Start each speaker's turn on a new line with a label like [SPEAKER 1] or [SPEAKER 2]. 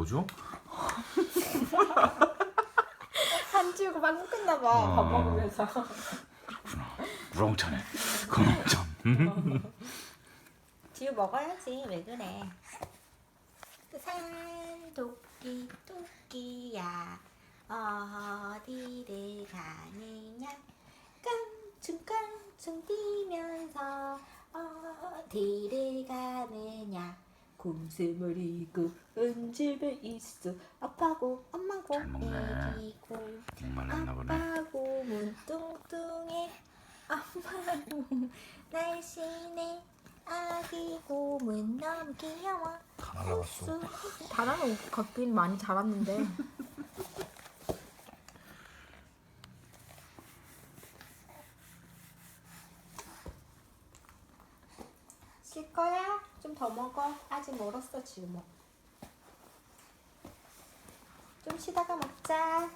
[SPEAKER 1] 뭐죠?
[SPEAKER 2] 한 치우고 방금 끝나 봐. 밥
[SPEAKER 1] 어.
[SPEAKER 2] 먹으면서.
[SPEAKER 1] 우렁차네. 그럼
[SPEAKER 2] 지우 먹어야지. 왜 그래? 산 토끼 토끼야 어디를 가느냐 깡충깡충 뛰면서 어디를 가느냐 곰새머리고 은 집에 있어 아빠고 엄마고
[SPEAKER 1] 잘 먹네.
[SPEAKER 2] 애기고
[SPEAKER 1] 목말랐나 보네.
[SPEAKER 2] 아빠고 문뚱뚱해 엄마고 날씬해 아기 곰은 너무 귀여워
[SPEAKER 1] 다 날라갔어.
[SPEAKER 2] 잘하는 것 같긴 많이 자랐는데 쉴 거야? 좀 더 먹어. 아직 멀었어 지금. 좀 쉬다가 먹자